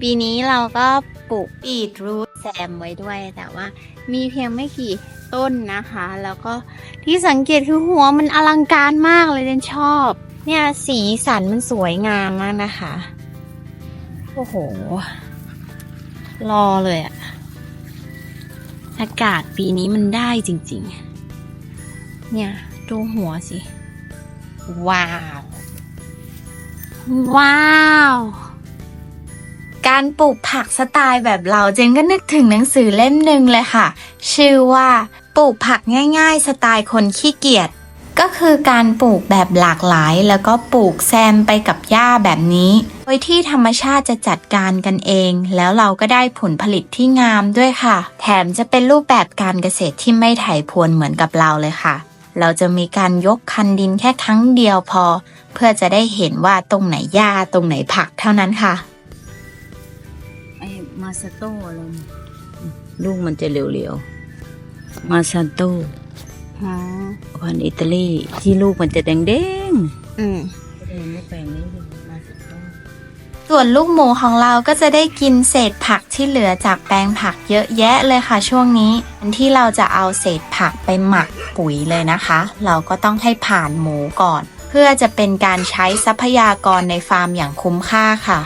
ปีนี้เราก็ปลูกบีทรูทแซมไว้ด้วยแต่ว่า มีเพียงไม่กี่ต้นนะคะ แล้วก็ที่สังเกตคือหัวมันอลังการมากเลยเดนชอบ เนี่ยสีสันมันสวยงามมากนะคะ โอ้โห รอเลยอะอากาศปีนี้มันได้จริง ๆ เนี่ยดูหัวสิ ว้าว ว้าว การปลูกผักสไตล์แบบเราเจนก็นึกถึงหนังสือเล่มหนึ่งเลยค่ะ ชื่อว่าปลูกผักง่าย ๆ สไตล์คนขี้เกียจก็คือการปลูกแบบหลากหลาย แล้วก็ปลูกแซมไปกับหญ้าแบบนี้ โดยที่ธรรมชาติจะจัดการกันเอง แล้วเราก็ได้ผลผลิตที่งามด้วยค่ะ แถมจะเป็นรูปแบบการเกษตรที่ไม่ไถพรวนเหมือนกับเราเลยค่ะ เราจะมีการยกคันดินแค่ครั้งเดียวพอ เพื่อจะได้เห็นว่าตรงไหนหญ้าตรงไหนผักเท่านั้นค่ะ มาซาโต้อะไรเนี่ยลูกมันจะเหลวๆ มาซาโต้อ๋อพันธุ์อิตาลีที่ลูกมันจะแดงอืมๆเองไม่แปลงนี้เลยมาซาโต้ส่วนลูกหมูของเราก็จะได้กินเศษผักที่เหลือจากแปลงผักเยอะแยะเลยค่ะช่วงนี้ที่เราจะเอาเศษผักไปหมักปุ๋ยเลยนะคะ เราก็ต้องให้ผ่านหมูก่อน เพื่อจะเป็นการใช้ทรัพยากรในฟาร์มอย่างคุ้มค่าค่ะ